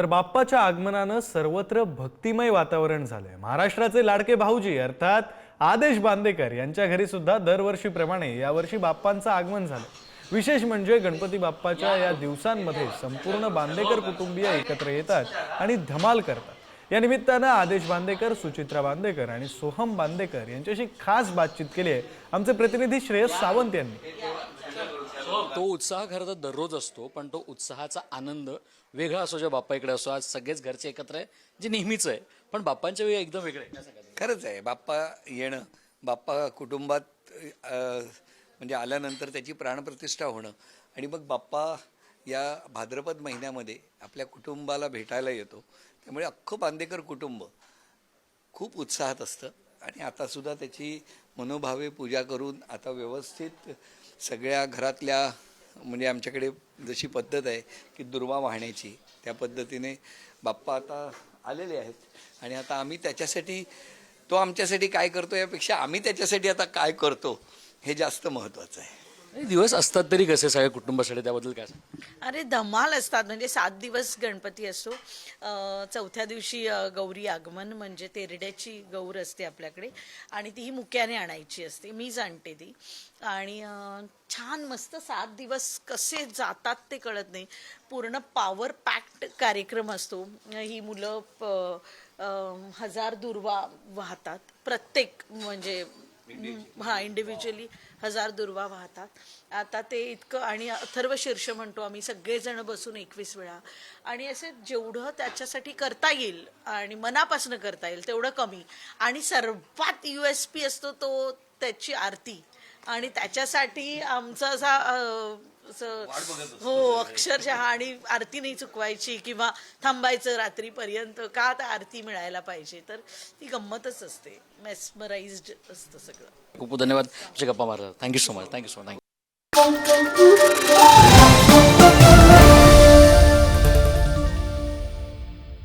तर बाप्पाच्या आगमनानं सर्वत्र भक्तिमय वातावरण झालंय. महाराष्ट्राचे लाडके भाऊजी अर्थात आदेश बांदेकर यांच्या घरी सुद्धा दरवर्षीप्रमाणे यावर्षी बाप्पांचं आगमन झालं. विशेष म्हणजे गणपती बाप्पाच्या या दिवसांमध्ये संपूर्ण बांदेकर कुटुंबीय एकत्र येतात आणि धमाल करतात. या निमित्तानं आदेश बांदेकर सुचित्रा बांदेकर आणि सोहम बांदेकर यांच्याशी खास बातचीत केली आहे. आमचे प्रतिनिधी श्रेयस सावंत यांनी. तो उत्साह खरं तर दररोज असतो पण तो उत्साहाचा आनंद वेगळा असतो जेव्हा बाप्पा इकडे असतो आज सगळेच घरचे एकत्र आहे जे नेहमीच आहे पण बाप्पांच्या वेळी एकदम वेगळे खरंच आहे. बाप्पा येणं बाप्पा कुटुंबात म्हणजे आल्यानंतर त्याची प्राणप्रतिष्ठा होणं. आणि मग बाप्पा या भाद्रपद महिन्यामध्ये आपल्या कुटुंबाला भेटायला येतो. त्यामुळे अख्खं बांदेकर कुटुंब खूप उत्साहात असतं. आणि आतासुद्धा त्याची मनोभावे पूजा करून आता व्यवस्थित सगळ्या घरातल्या म्हणजे आमच्याकडे जशी पद्धत आहे की दुर्वा वाहण्याची त्या पद्धतीने बाप्पा आता आलेले आहेत. आणि आता आम्ही त्याच्यासाठी तो आमच्यासाठी काय करतो यापेक्षा आम्ही त्याच्यासाठी आता काय करतो हे जास्त महत्त्वाचं आहे. नाही दिवस असतात तरी कसे सगळ्या कुटुंबासाठी? त्याबद्दल काय सांगाल? अरे धमाल असतात. म्हणजे सात दिवस गणपती असतो. अं, चौथ्या दिवशी अं, गौरी आगमन म्हणजे तेरड्याची गौर असते आपल्याकडे. आणि ती ही मुक्याने आणायची असते. मीच आणते ती. आणि अं, छान मस्त सात दिवस कसे जातात ते कळत नाही. पूर्ण पॉवर पॅक्ड कार्यक्रम असतो. ही मुलं प- अं, हजार दुर्वा वाहतात. प्रत्येक म्हणजे हा इंडिव्हिज्युअली हजार दुर्वा वाहतात. आता ते इतकं आणि अथर्व शीर्ष म्हणतो आम्ही सगळेजण बसून एकवीस वेळा. आणि असे जेवढं त्याच्यासाठी करता येईल आणि मनापासून करता येईल तेवढं कमी. आणि सर्वात यू एस पी असतो तो त्याची आरती. आणि त्याच्यासाठी आमचा असा हो अक्षरशः आणि आरती नाही चुकवायची किंवा थांबायचं रात्रीपर्यंत का तर आरती मिळायला पाहिजे. तर ती गंमतच असते. मेस्मराइज्ड असतं सगळं. खूप खूप धन्यवाद. गप्पा मारतात thank you so much thank you so much